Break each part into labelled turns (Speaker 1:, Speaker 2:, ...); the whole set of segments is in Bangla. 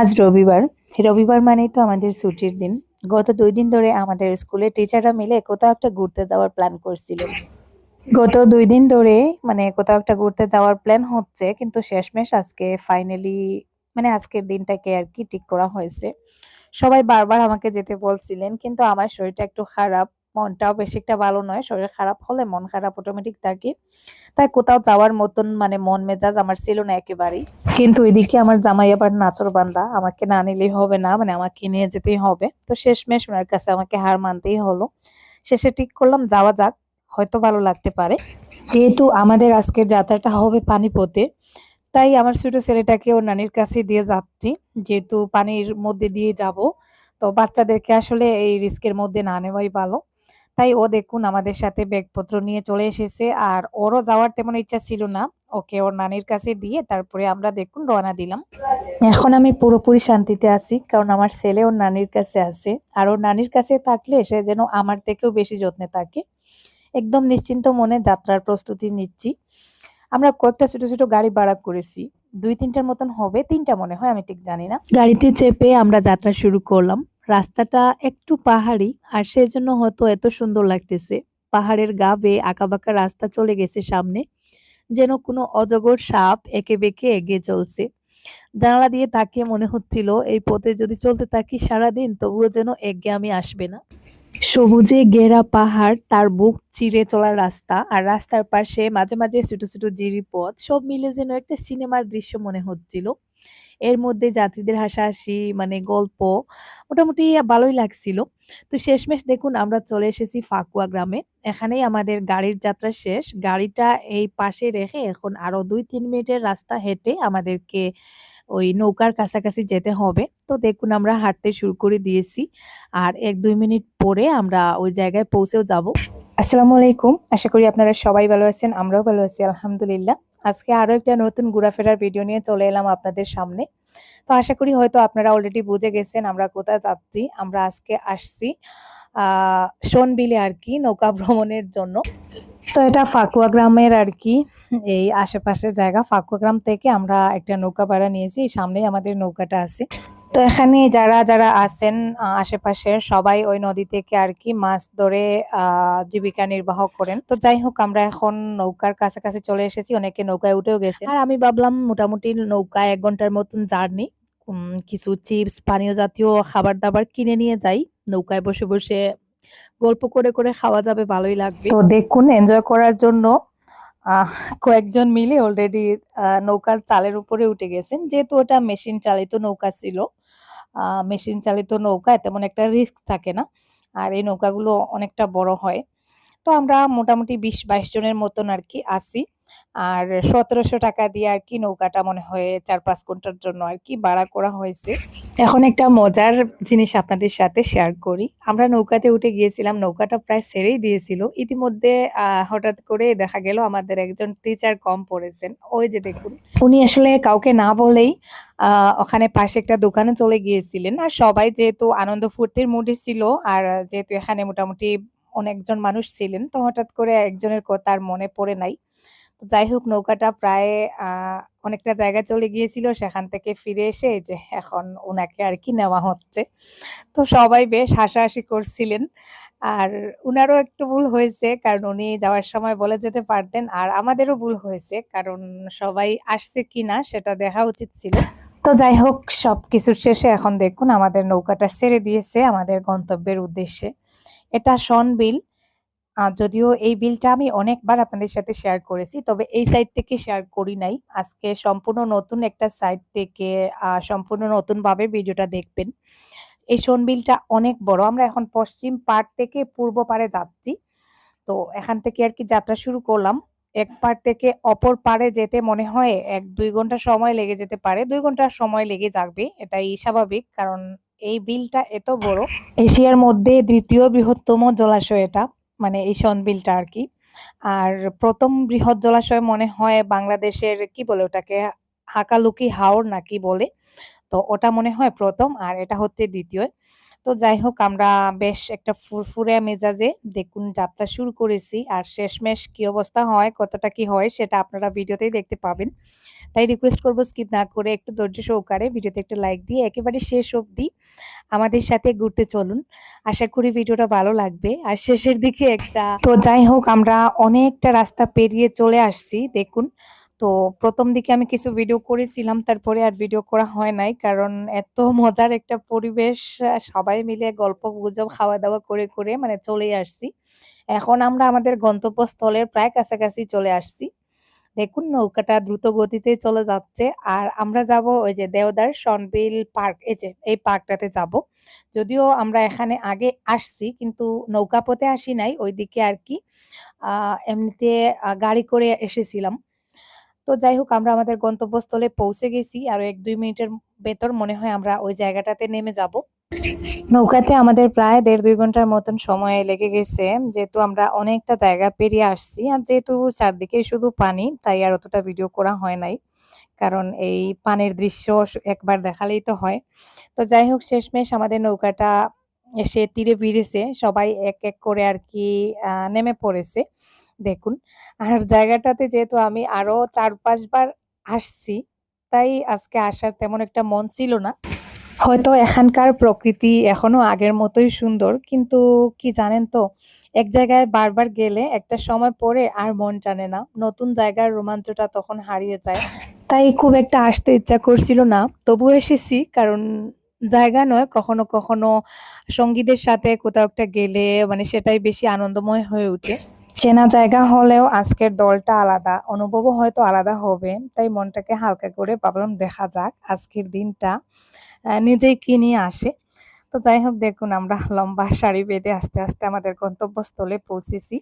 Speaker 1: আজ রবিবার। রবিবার মানেই তো আমাদের ছুটির দিন। গত দুই দিন ধরে আমাদের স্কুলের টিচাররা মিলে কোথাও একটা ঘুরতে যাওয়ার প্ল্যান করছিল। গত দুই দিন ধরে মানে কোথাও একটা ঘুরতে যাওয়ার প্ল্যান হচ্ছে, কিন্তু শেষমেশ আজকে ফাইনালি মানে আজকের দিনটাকে আর কি ঠিক করা হয়েছে। সবাই বারবার আমাকে যেতে বলছিলেন, কিন্তু আমার শরীরটা একটু খারাপ। মনটাও বেশি একটা ভালো নয়, শরীর খারাপ হলে মন খারাপ অটোমেটিক থাকে। তাই কোথাও যাওয়ার মতন মানে মন মেজাজ আমার ছিল না একেবারেই। কিন্তু এদিকে আমার জামাই আবার নাচর বান্দা, আমাকে না নিলেই হবে না মানে আমাকে নিয়ে যেতেই হবে। তো শেষমেশ ওনার কাছে আমাকে হার মানতেই হলো। শেষে ঠিক করলাম, যাওয়া যাক, হয়তো ভালো লাগতে পারে। যেহেতু আমাদের আজকের যাত্রাটা হবে পানিপথে, তাই আমার ছোট ছেলেটাকে ওর নানির কাছে দিয়ে যাচ্ছি। যেহেতু পানির মধ্যে দিয়ে যাব, তো বাচ্চাদেরকে আসলে এই রিস্কের মধ্যে না নেওয়াই ভালো। তাই ও দেখুন আমাদের সাথে ব্যাগপত্র নিয়ে চলে এসেছে। আর ওরও যাওয়ার তেমন ইচ্ছা ছিল না। ওকে ওর নানির কাছে দিয়ে তারপরে আমরা দেখুন রওনা দিলাম। এখন আমি পুরোপুরি শান্তিতে আছি, কারণ আমার ছেলে ওর নানির কাছে আছে। আর ওর নানির কাছে থাকলে সে যেন আমার থেকেও বেশি যত্নে থাকে। একদম নিশ্চিন্ত মনে যাত্রার প্রস্তুতি নিচ্ছি। আমরা কয়েকটা ছোট ছোট গাড়ি ভাড়া করেছি। দুই তিনটার মতন হবে, তিনটা মনে হয়, আমি ঠিক জানি না। গাড়িতে চেপে আমরা যাত্রা শুরু করলাম। রাস্তাটা একটু পাহাড়ি, আর সেজন্য হয়তো এত সুন্দর লাগতেছে। পাহাড়ের গা বেয়ে আঁকাবাঁকা রাস্তা চলে গেছে সামনে, যেন কোনো অজগর সাপ একে বেঁকে এগিয়ে চলছে। জানালা দিয়ে তাকিয়ে মনে হচ্ছিল, এই পথে যদি চলতে থাকি সারাদিন, তবুও যেন একঘেয়ামি আসবে না। সবুজে ঘেরা পাহাড়, তার বুক চিরে চলার রাস্তা, আর রাস্তার পাশে মাঝে মাঝে ছোট ছোট জিরি পথ সব মিলে যেন একটা সিনেমার দৃশ্য মনে হচ্ছিল। এর মধ্যে যাত্রীদের হাসাহাসি মানে গল্প মোটামুটি ভালোই লাগছিল। তো শেষমেশ দেখুন আমরা চলে এসেছি ফাকুয়া গ্রামে। এখানেই আমাদের গাড়ির যাত্রা শেষ। গাড়িটা এই পাশে রেখে এখন আরও দুই তিন মিনিটের রাস্তা হেঁটে আমাদেরকে ওই নৌকার কাছাকাছি যেতে হবে। তো দেখুন আমরা হাঁটতে শুরু করে দিয়েছি। আর এক দুই মিনিট পরে আমরা ওই জায়গায় পৌঁছেও যাব। আসসালামু আলাইকুম। আশা করি আপনারা সবাই ভালো আছেন, আমরাও ভালো আছি, আলহামদুলিল্লাহ। আজকে আরও একটা নতুন ঘোরাফেরার ভিডিও নিয়ে চলে এলাম আপনাদের সামনে। তো আশা করি হয়তো আপনারা অলরেডি বুঝে গেছেন আমরা কোথায় যাচ্ছি, আমরা আজকে আসছি সোনবিলে আর কি, নৌকা ভ্রমণের জন্য। তো এটা ফাকুয়া গ্রামের আর কি, এই আশেপাশের জায়গা। ফাকুয়া গ্রাম থেকে আমরা একটা নৌকা ভাড়া নিয়েছি সামনেই আমাদের নৌকাটা আছে। তো এখানে যারা যারা আছেন আশেপাশের সবাই ওই নদী থেকে আর কি মাছ ধরে জীবিকা নির্বাহ করেন। তো যাই হোক, আমরা এখন নৌকার কাছাকাছি চলে এসেছি, অনেকে নৌকায় উঠেও গেছে আর আমি ভাবলাম মোটামুটি নৌকায় এক ঘণ্টার মতন জার্নি। কিছু চিপস, পানীয় জাতীয় খাবার দাবার কিনে নিয়ে যাই। নৌকায় বসে বসে গল্প করে করে খাওয়া যাবে, ভালোই লাগবে। তো দেখুন এনজয় করার জন্য কয়েকজন মিলে অলরেডি নৌকার চালের উপরে উঠে গেছেন। যেহেতু ওটা মেশিন চালিত নৌকা ছিল মেশিন চালিত নৌকায় তেমন একটা রিস্ক থাকে না। আর এই নৌকাগুলো অনেকটা বড় হয়। তো আমরা মোটামুটি বিশ, বাইশ জনের মতন আর কি আছি আর সতেরোশো টাকা দিয়ে আর কি নৌকাটা মনে হয় চার পাঁচ ঘণ্টার জন্য আর কি ভাড়া করা হয়েছে। এখন একটা মজার জিনিস আপনাদের সাথে শেয়ার করি। আমরা নৌকাতে উঠে গিয়েছিলাম, নৌকাটা প্রায় সেরেই দিয়েছিল। ইতিমধ্যে হঠাৎ করে দেখা গেল আমাদের একজন টিচার কম পড়েছেন। ওই যে দেখুন, উনি আসলে কাউকে না বলেই ওখানে পাশে একটা দোকানে চলে গিয়েছিলেন। আর সবাই যেহেতু আনন্দ ফুর্তির মুডে ছিল, আর যেহেতু এখানে মোটামুটি অনেকজন মানুষ ছিলেন, তো হঠাৎ করে একজনের কথা আর মনে পড়ে নাই। যাই হোক নৌকাটা প্রায় অনেকটা জায়গা চলে গিয়েছিল। সেখান থেকে ফিরে এসে যে এখন ওনাকে আর কি নেওয়া হচ্ছে। তো সবাই বেশ হাসাহাসি করছিলেন। আর উনারও একটু ভুল হয়েছে কারণ উনি যাওয়ার সময় বলে যেতে পারতেন। আর আমাদেরও ভুল হয়েছে কারণ সবাই আসছে কিনা সেটা দেখা উচিত ছিল। তো যাই হোক সব কিছুর শেষে এখন দেখুন আমাদের নৌকাটা ছেড়ে দিয়েছে আমাদের গন্তব্যের উদ্দেশ্যে। এটা শন বিল আহ, যদিও এই বিলটা আমি অনেকবার আপনাদের সাথে শেয়ার করেছি, তবে এই সাইট থেকে শেয়ার করি নাই। আজকে সম্পূর্ণ নতুন একটা সাইট থেকে সম্পূর্ণ নতুন ভাবে ভিডিওটা দেখবেন। এই সোন বিলটা অনেক বড়। আমরা এখন পশ্চিম পাড় থেকে পূর্ব পাড়ে যাচ্ছি। তো এখান থেকে আর কি যাত্রা শুরু করলাম। এক পাড় থেকে অপর পাড়ে যেতে মনে হয় এক দুই ঘণ্টা সময় লেগে যেতে পারে। দুই ঘণ্টা সময় লেগে যাবে, এটাই স্বাভাবিক, কারণ এই বিলটা এত বড়। এশিয়ার মধ্যে দ্বিতীয় বৃহত্তম জলাশয় এটা। মানে এই সনবিলটা আর কি। আর প্রথম বৃহৎ জলাশয় মনে হয় বাংলাদেশের কি বলে ওটাকে? হাকালুকি হাওর নাকি বলে। তো ওটা মনে হয় প্রথম, আর এটা হচ্ছে দ্বিতীয়। তো যাই হোক আমরা বেশ একটা ফুরফুরে মেজাজে দেখুন যাত্রা শুরু করেছি। আর শেষমেশ কি অবস্থা হয়, কতটা কি হয়, সেটা আপনারা ভিডিওতেই দেখতে পাবেন। তাই রিকোয়েস্ট করব স্কিপ না করে একটু ধৈর্য সহকারে ভিডিওতে একটা লাইক দিয়ে একেবারে শেষ অবধি আমাদের সাথে ঘুরতে চলুন। আশা করি ভিডিওটা ভালো লাগবে। আর শেষের দিকে একটা, তো যাই হোক আমরা অনেকটা রাস্তা পেরিয়ে চলে আসছি, দেখুন। তো প্রথম দিকে আমি কিছু ভিডিও করেছিলাম, তারপরে আর ভিডিও করা হয় নাই, কারণ এত মজার একটা পরিবেশ সবাই মিলে গল্প গুজব খাওয়া দাওয়া করে করে মানে চলে আসছি। এখন আমরা আমাদের গন্তব্যস্থলের প্রায় কাছাকাছি চলে আসছি। দেখুন, নৌকাটা দ্রুত গতিতে চলে যাচ্ছে, আর আমরা যাব ওই যে দেওদার সনবিল পার্ক, এই যে, এই পার্কটাতে যাব। যদিও আমরা এখানে আগে আসছি, কিন্তু নৌকা পথে আসি নাই, ওইদিকে আর কি এমনিতে গাড়ি করে এসেছিলাম। তো যাই হোক, আমরা আমাদের গন্তব্যস্থলে পৌঁছে গেছি। আর এক দুই মিনিটের ভেতর মনে হয় আমরা ওই জায়গাটাতে নেমে যাব। নৌকাতে আমাদের প্রায় দেড় দুই ঘণ্টার মতন সময় লেগে গেছে, যেহেতু আমরা অনেকটা জায়গা পেরিয়ে আসছি। আর যেহেতু চারদিকে শুধু পানি, তাই আর অতটা ভিডিও করা হয় নাই। কারণ এই পানির দৃশ্য একবার দেখালেই তো হয়। তো যাই হোক, শেষমেশ আমাদের নৌকাটা এসে তীরে ভিড়েছে। সবাই এক এক করে আর কি নেমে পড়েছে। দেখুন, আর জায়গাটাতে যেহেতু আমি আরও চার পাঁচবার আসছি, তাই আজকে আসার তেমন একটা মন ছিল না। হয়তো এখানকার প্রকৃতি এখনও আগের মতোই সুন্দর, কিন্তু কি জানেন তো, এক জায়গায় বারবার গেলে একটা সময় পরে আর মন টানে না। নতুন জায়গার রোমাঞ্চটা তখন হারিয়ে যায়। তাই খুব একটা আসতে ইচ্ছা করছিল না। তবুও এসেছি, কারণ জায়গা নয়, কখনো কখনো সঙ্গীদের সাথে কোথাও একটা গেলে মানে সেটাই বেশি আনন্দময় হয়ে ওঠে। চেনা জায়গা হলেও আজকের দলটা আলাদা, অনুভবও হয়তো আলাদা হবে, তাই মনটাকে হালকা করে ভাবলাম দেখা যাক আজকের দিনটা নিজেই কি নিয়ে আসে। তো যাই হোক, দেখুন আমরা লম্বা সারি বেঁধে আস্তে আস্তে আমাদের গন্তব্যস্থলে পৌঁছেছি।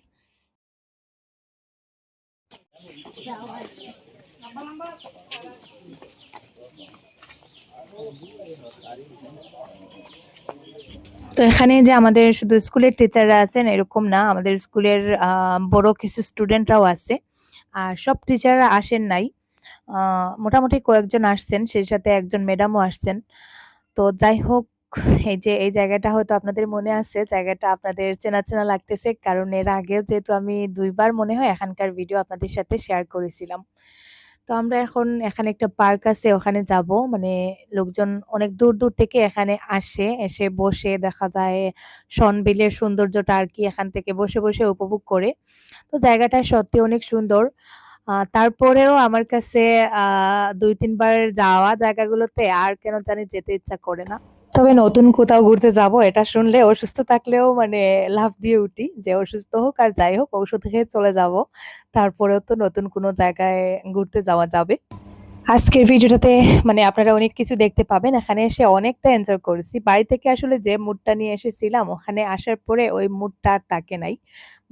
Speaker 1: তো এখানে যে আমাদের শুধু স্কুলের টিচাররা আছেন, এরকম না। আমাদের স্কুলের বড় কিছু স্টুডেন্টরাও আছে। আর সব টিচাররা আসেন নাই। মোটামুটি কয়েকজন আসছেন, সেই সাথে একজন ম্যাডামও আসছেন। তো যাই হোক, এই যে, এই জায়গাটা হয়তো আপনাদের মনে আছে। জায়গাটা আপনাদের চেনা চেনা লাগতেছে, কারণ এর আগেও যেহেতু আমি দুইবার মনে হয় এখানকার ভিডিও আপনাদের সাথে শেয়ার করেছিলাম। তো আমরা এখন এখানে একটা পার্ক আছে, ওখানে যাব। মানে লোকজন অনেক দূর দূর থেকে এখানে আসে, এসে বসে দেখা যায় সনবিলের সৌন্দর্যটা আর কি এখান থেকে বসে বসে উপভোগ করে। তো জায়গাটা সত্যি অনেক সুন্দর। তারপরেও আমার কাছে দুই তিনবার যাওয়া জায়গাগুলোতে আর কেন জানি যেতে ইচ্ছা করে না। তবে নতুন কোথাও ঘুরতে যাব, এটা শুনলে অসুস্থ থাকলেও মানে লাফ দিয়ে উঠি যে অসুস্থ হোক আর যাই হোক ওষুধ খেয়ে চলে যাব। তারপরেও তো নতুন কোনো জায়গায় ঘুরতে যাওয়া যাবে। আজকের ভিডিওটাতে মানে আপনারা অনেক কিছু দেখতে পাবেন। এখানে এসে অনেকটা এনজয় করেছি। বাড়ি থেকে আসলে যে মুডটা নিয়ে এসেছিলাম, ওখানে আসার পরে ওই মুডটা আর তাকে নাই।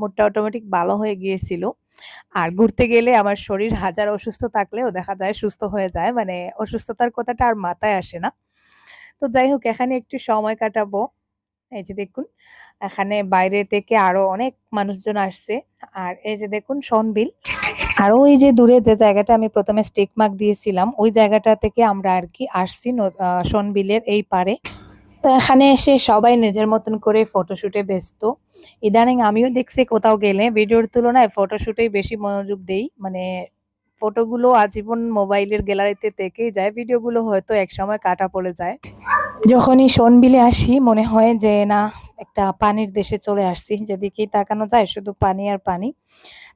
Speaker 1: মুডটা অটোমেটিক ভালো হয়ে গিয়েছিল। আর ঘুরতে গেলে আমার শরীর হাজার অসুস্থ থাকলেও দেখা যায় সুস্থ হয়ে যায়। মানে অসুস্থতার কথাটা আর মাথায় আসে না। তো যাই হোক, এখানে একটু সময় কাটাবো। এই যে দেখুন, এখানে বাইরে থেকে আরও অনেক মানুষজন আসছে। আর এই যে দেখুন, সনবিল। আর ওই যে দূরে যে জায়গাটা আমি প্রথমে স্টিক মার্ক দিয়েছিলাম, ওই জায়গাটা থেকে আমরা আর কি আসছি সনবিলের এই পারে। তো এখানে এসে সবাই নিজের মতন করে ফটোশ্যুটে ব্যস্ত। ইদানিং আমিও দেখছি কোথাও গেলে। ভিডিওর তুলনায় ফটোশুটেই বেশি মনোযোগ দেই। মানে ফটোগুলো আজীবন মোবাইলের গ্যালারিতে থেকেই যায়। ভিডিওগুলো হয়তো এক সময় কাটা পড়ে যায়। যখনই সনবিলে আসি, মনে হয় যে, না, একটা পানির দেশে চলে আসছি। যেদিকেই তাকানো যায়, শুধু পানি আর পানি।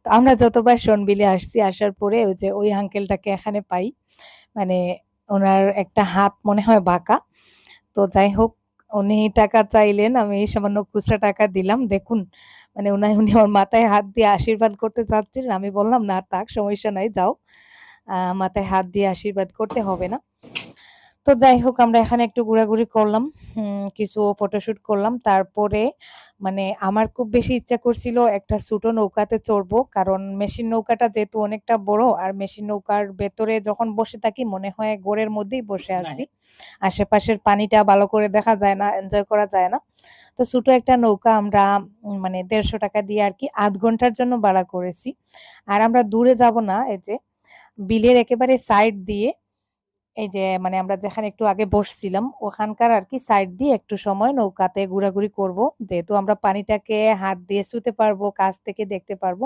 Speaker 1: তো আমরা যতবার সনবিলে আসছি, আসার পরে ওই যে, ওই আঙ্কেলটাকে এখানে পাই। মানে ওনার একটা হাত মনে হয় বাঁকা। তো যাই হোক, উনি টাকা চাইলেন, আমি সামান্য খুচরা টাকা দিলাম। দেখুন মানে উনি উনি আমার মাথায় হাত দিয়ে আশীর্বাদ করতে চাচ্ছিলেন। আমি বললাম না থাক সমস্যা নাই যাও। মাথায় হাত দিয়ে আশীর্বাদ করতে হবে না। তো যাই হোক আমরা এখানে একটু ঘোরাঘুরি করলাম কিছু ফটোশুট করলাম। তারপরে মানে আমার খুব বেশি ইচ্ছা করছিল একটা ছোটো নৌকাতে চড়বো কারণ মেশিন নৌকাটা যেহেতু অনেকটা বড় আর মেশিন নৌকার ভেতরে যখন বসে থাকি মনে হয় গোড়ের মধ্যেই বসে আছি। আশেপাশের পানিটা ভালো করে দেখা যায় না এনজয় করা যায় না। তো ছোটো একটা নৌকা আমরা মানে দেড়শো টাকা দিয়ে আর কি আধ ঘণ্টার জন্য ভাড়া করেছি। আর আমরা দূরে যাব না, এই যে বিলের একেবারে সাইড দিয়ে, এই যে মানে আমরা যেখানে একটু আগে বসছিলাম, ওখানকার আর কি সাইড দিয়ে একটু সময় নৌকাতে ঘোরাঘুরি করব। যেহেতু আমরা পানিটাকে হাত দিয়ে ছুঁতে পারব, কাছ থেকে দেখতে পারব।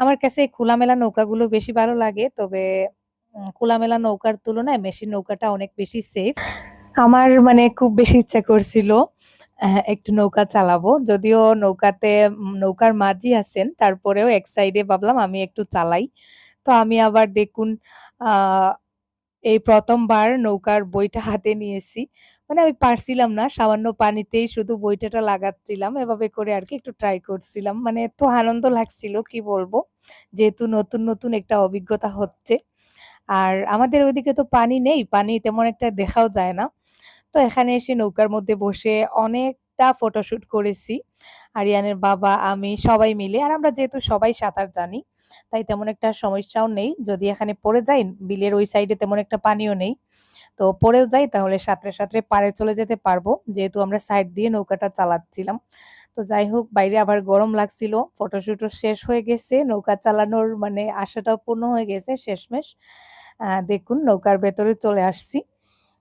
Speaker 1: আমার কাছে এই খোলামেলা নৌকাগুলো বেশি ভালো লাগে, তবে খোলামেলা নৌকার তুলনায় মেশিন নৌকাটা অনেক বেশি সেফ আমার মানে খুব বেশি ইচ্ছা করছিল একটু নৌকা চালাবো। যদিও নৌকাতে নৌকার মাঝি আছেন, তারপরেও এক সাইডে ভাবলাম আমি একটু চালাই। তো আমি আবার দেখুন এই প্রথমবার নৌকার বইটা হাতে নিয়েছি। মানে আমি পারছিলাম না, সামান্য পানিতেই শুধু বইটাটা লাগাচ্ছিলাম, এভাবে করে আর কি একটু ট্রাই করছিলাম। মানে এত আনন্দ লাগছিল, কি বলব? যেহেতু নতুন নতুন একটা অভিজ্ঞতা হচ্ছে। আর আমাদের ওইদিকে তো পানি নেই, পানি তেমন একটা দেখাও যায় না। তো এখানে এসে নৌকার মধ্যে বসে অনেকটা ফটোশুট করেছি। আরিয়ানের বাবা, আমি সবাই মিলে, আর আমরা যেহেতু সবাই সাঁতার জানি, তাই তেমন একটা সমস্যাও নেই। যদি এখানে পড়ে যাই, বিলের ওই সাইডে তেমন একটা পানিও নেই। তো পড়েও যাই, তাহলে সাঁতরে সাঁতরে পাড়ে চলে যেতে পারব। যেহেতু আমরা সাইড দিয়ে নৌকাটা চালাচ্ছিলাম। তো যাই হোক, বাইরে আবার গরম লাগছিল ফটোশুটও শেষ হয়ে গেছে, নৌকা চালানোর মানে আশাটাও পূর্ণ হয়ে গেছে শেষমেশ। দেখুন, নৌকার ভেতরে চলে আসছি।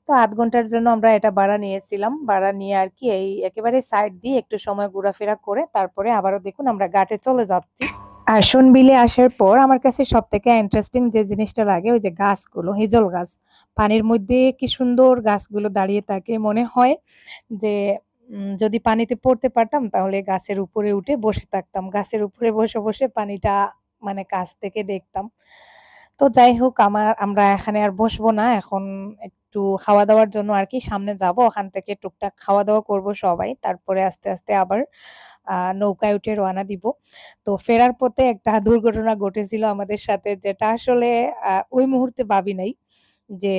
Speaker 1: তো আধ ঘণ্টার জন্য আমরা এটা ভাড়া নিয়েছিলাম। ভাড়া নিয়ে আর কি এই একেবারে সাইড দিয়ে একটু সময় ঘোরাফেরা করে তারপরে আবারও দেখুন আমরা ঘাটে চলে যাচ্ছি। আর বিলে আসার পর আমার কাছে সব থেকে ইন্টারেস্টিং যে জিনিসটা লাগে ওই যে গাছগুলো, হেজল গাছ। পানির মধ্যে কি সুন্দর গাছগুলো দাঁড়িয়ে থাকে মনে হয় যে যদি পানিতে পড়তে পারতাম তাহলে গাছের উপরে উঠে বসে থাকতাম। গাছের উপরে বসে বসে পানিটা মানে কাছ থেকে দেখতাম। তো যাই হোক, আমার, আমরা এখানে আর বসবো না। এখন একটু খাওয়া দাওয়ার জন্য আর কি সামনে যাব। ওখান থেকে টুকটাক খাওয়া দাওয়া করব সবাই। তারপরে আস্তে আস্তে আবার নৌকায় উঠে রওনা দিব। তো ফেরার পথে একটা দুর্ঘটনা ঘটেছিল আমাদের সাথে, যেটা আসলে ওই মুহূর্তে ভাবি নাই যে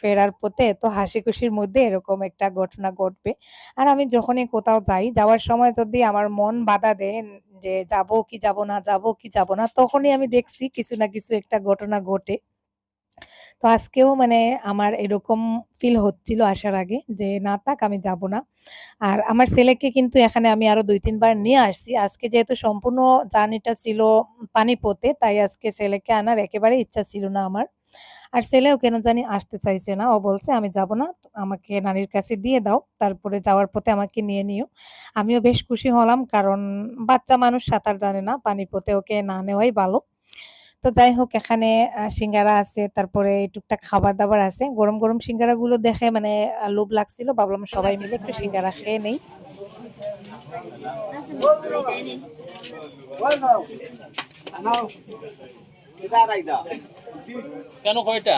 Speaker 1: ফেরার পথে তো হাসি খুশির মধ্যে এরকম একটা ঘটনা ঘটবে। আর আমি যখনই কোথাও যাই, যাওয়ার সময় যদি আমার মন বাধা দেয় যে যাব কি যাব না, যাব কি যাব না, তখনই আমি দেখছি কিছু না কিছু একটা ঘটনা ঘটে। তো আজকেও মানে আমার এরকম ফিল হচ্ছিল আসার আগে যে, না থাক, আমি যাব না। আর আমার ছেলেকে কিন্তু এখানে আমি আরও দুই, তিনবার নিয়ে আসছি। আজকে যেহেতু সম্পূর্ণ জার্নিটা ছিল পানিপথে, তাই আজকে ছেলেকে আনার একেবারে ইচ্ছা ছিল না আমার। আর ছেলেও কেন জানি আসতে চাইছে না। ও বলছে, আমি যাব না, আমাকে নানির কাছে দিয়ে দাও, তারপরে যাওয়ার পথে আমাকে নিয়ে নিও। আমিও বেশ খুশি হলাম, কারণ বাচ্চা মানুষ সাঁতার জানে না, পানিপথে ওকে না নেওয়াই ভালো। তো যাই হোক এখানে সিঙ্গারা আছে, তারপরে টুকটাক খাবার দাবার আছে। গরম গরম সিঙ্গারা গুলো দেখে মানে লোভ লাগছিল, ভাবলাম সবাই মিলে একটু সিঙ্গারা খেয়ে নেই।
Speaker 2: কেন কয়টা?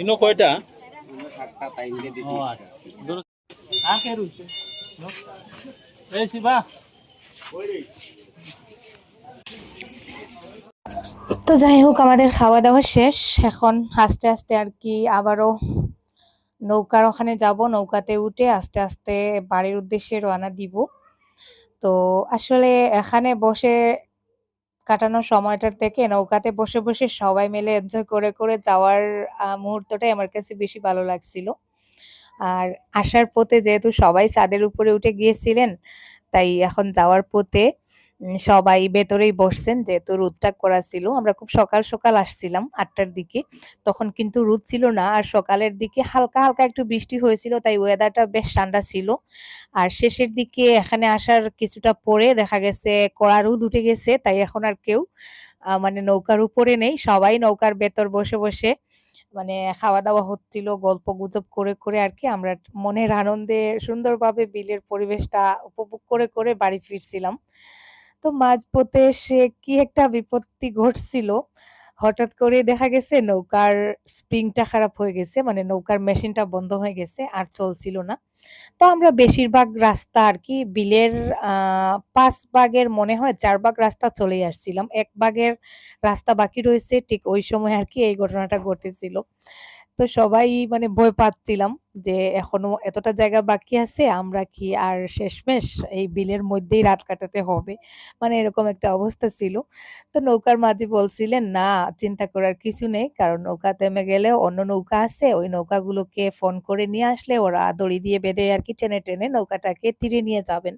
Speaker 2: ইনো কয়টা? ও আচ্ছা। রুছে এই শিবা।
Speaker 1: তো যাই হোক আমাদের খাওয়া দাওয়া শেষ। এখন আস্তে আস্তে আর কি আবারও নৌকার ওখানে যাব, নৌকাতে উঠে আস্তে আস্তে বাড়ির উদ্দেশ্যে রওনা দিব। তো আসলে এখানে বসে কাটানোর সময়টার থেকে নৌকাতে বসে বসে সবাই মিলে এনজয় করে করে যাওয়ার মুহূর্তটাই আমার কাছে বেশি ভালো লাগছিল। আর আসার পথে যেহেতু সবাই ছাদের উপরে উঠে গিয়েছিলেন, তাই এখন যাওয়ার পথে সবাই ভেতরেই বসছেন, যেহেতু রোদটা করা ছিল। আমরা খুব সকাল সকাল আসছিলাম আটটার দিকে। তখন কিন্তু রোদ ছিল না, আর সকালের দিকে হালকা হালকা একটু বৃষ্টি হয়েছিল, তাই ওয়েদারটা বেশ ঠান্ডা ছিল। আর শেষের দিকে এখানে আসার কিছুটা পরে দেখা গেছে কড়া রোদ উঠে গেছে, তাই এখন আর কেউ মানে নৌকার উপরে নেই। সবাই নৌকার ভেতর বসে বসে মানে খাওয়া দাওয়া হচ্ছিল গল্প গুজব করে করে আর কি। আমরা মনের আনন্দে সুন্দরভাবে বিলের পরিবেশটা উপভোগ করে করে বাড়ি ফিরছিলাম। তো মাঝপথে সে কি একটা বিপত্তি ঘটছিল? হঠাৎ করে দেখা গেছে নৌকার স্প্রিংটা খারাপ হয়ে গেছে মানে নৌকার মেশিনটা বন্ধ হয়ে গেছে, আর চলছিল না। তো আমরা বেশিরভাগ রাস্তা আর কি বিলের পাঁচ ভাগের মনে হয় চার ভাগ রাস্তা চলে আসছিলাম। এক ভাগের রাস্তা বাকি রয়েছে, ঠিক ওই সময় আর কি এই ঘটনাটা ঘটেছিল। তো সবাই মানে ভয় পাচ্ছিলাম যে এখনও এতটা জায়গা বাকি আছে, আমরা কি আর শেষমেশ এই বিলের মধ্যেই রাত কাটাতে হবে? মানে এরকম একটা অবস্থা ছিল। তো নৌকার মাঝি বলছিলেন, না, চিন্তা করার কিছু নেই। কারণ নৌকা থেমে গেলে অন্য নৌকা আছে। ওই নৌকাগুলোকে ফোন করে নিয়ে আসলে ওরা দড়ি দিয়ে বেঁধে আর কি টেনে টেনে নৌকাটাকে তীরে নিয়ে যাবেন।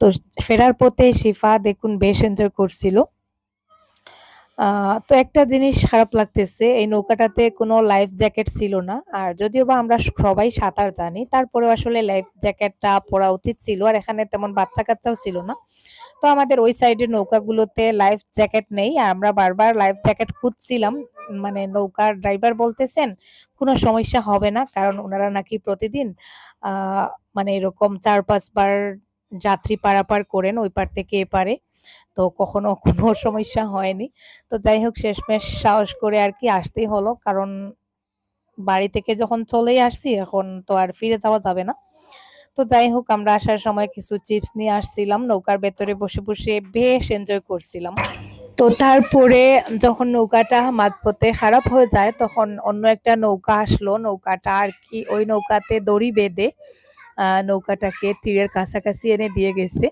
Speaker 1: তো ফেরার পথে শিফা দেখুন বেশ এনজয় করছিল। তো একটা জিনিস খারাপ লাগতেছে, এই নৌকাটাতে কোনো লাইফ জ্যাকেট ছিল না। আর যদিও বা আমরা সবাই সাঁতার জানি, তারপরেও আসলে লাইফ জ্যাকেটটা পরা উচিত ছিল, আর এখানে তেমন বাচ্চা কাচ্চাও ছিল না। তো আমাদের ওই সাইডের নৌকাগুলোতে লাইফ জ্যাকেট নেই, আর আমরা বারবার লাইফ জ্যাকেট খুঁজছিলাম। মানে নৌকার ড্রাইভার বলতেছেন, কোনো সমস্যা হবে না, কারণ ওনারা নাকি প্রতিদিন মানে এরকম চার পাঁচবার যাত্রী পারাপার করেন ওই পার থেকে এ পারে। তো কখনো কোনো সমস্যা হয়নি। তো যাই হোক, শেষমেশ সাহস করে আর কি আসতেই হলো। কারণ বাড়ি থেকে যখন চলেই আসছি, এখন তো আর ফিরে যাওয়া যাবে না। তো যাই হোক, আমরা আসার সময় কিছু চিপস নিয়ে আসছিলাম, নৌকার ভেতরে বসে বসে বেশ এনজয় করছিলাম। তো তারপরে যখন নৌকাটা মাঝপথে খারাপ হয়ে যায়, তখন অন্য একটা নৌকা আসলো। নৌকাটা আর কি, ওই নৌকাতে দড়ি বেঁধে নৌকাটাকে তীরের কাছাকাছি এনে দিয়ে গেছে।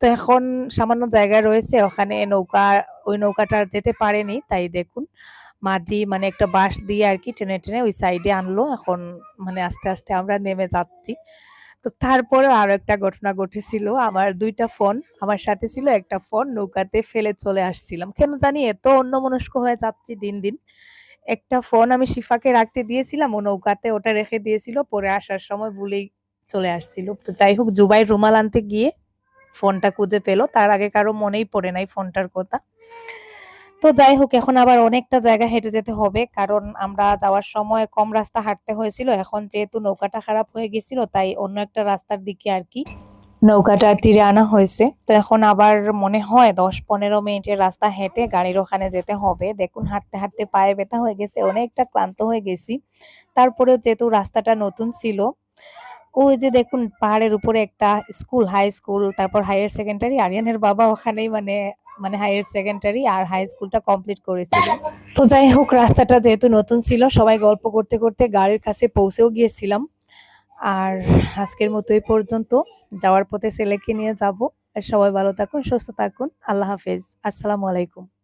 Speaker 1: তো এখন সামান্য জায়গা রয়েছে, ওখানে নৌকা, ওই নৌকাটা যেতে পারেনি, তাই দেখুন। মাঝি মানে একটা বাঁশ দিয়ে আর কি টেনে টেনে ওই সাইডে আনলো, এখন মানে আস্তে আস্তে আমরা নেমে যাচ্ছি। তো তারপরেও আরও একটা ঘটনা ঘটেছিল, আমার দুইটা ফোন, আমার সাথে ছিল একটা ফোন, নৌকাতে ফেলে চলে আসছিলাম। কেন জানি এত অন্যমনস্ক হয়ে যাচ্ছি দিন দিন। একটা ফোন আমি শিফাকে রাখতে দিয়েছিলাম, ও নৌকাতে ওটা রেখে দিয়েছিল, পরে আসার সময় ভুলেই চলে আসছিল। তো যাই হোক, জুবাই রুমাল আনতে গিয়ে ফোনটা খুঁজে পেল। তার আগে কারও মনেই পড়ে নাই ফোনটার কথা। তো যাই হোক, এখন আবার অনেকটা জায়গা হেঁটে যেতে হবে। কারণ আমরা যাওয়ার সময় কম রাস্তা হাঁটতে হয়েছিল। এখন যেহেতু নৌকাটা খারাপ হয়ে গেছিল, তাই অন্য একটা রাস্তার দিকে আর কি নৌকাটা তীরে আনা হয়েছে। তো এখন আবার মনে হয় দশ পনেরো মিনিটের রাস্তা হেঁটে গাড়ির ওখানে যেতে হবে। দেখুন, হাঁটতে হাঁটতে পায়ে ব্যথা হয়ে গেছে, অনেকটা ক্লান্ত হয়ে গেছি। তারপরেও যেহেতু রাস্তাটা নতুন ছিল ওই যে দেখুন, পাহাড়ের উপরে একটা স্কুল হাই স্কুল তারপর হায়ার সেকেন্ডারি আরিয়ানের বাবা ওখানেই মানে মানে হায়ার সেকেন্ডারি আর হাই স্কুলটা কমপ্লিট করেছিল। তো যাই হোক, রাস্তাটা যেহেতু নতুন ছিল, সবাই গল্প করতে করতে গাড়ির কাছে পৌঁছেও গিয়েছিলাম। আর আজকের মতো এই পর্যন্ত। যাওয়ার পথে ছেলেকে নিয়ে যাব। আর সবাই ভালো থাকুন, সুস্থ থাকুন। আল্লাহ হাফেজ। আসসালামু আলাইকুম।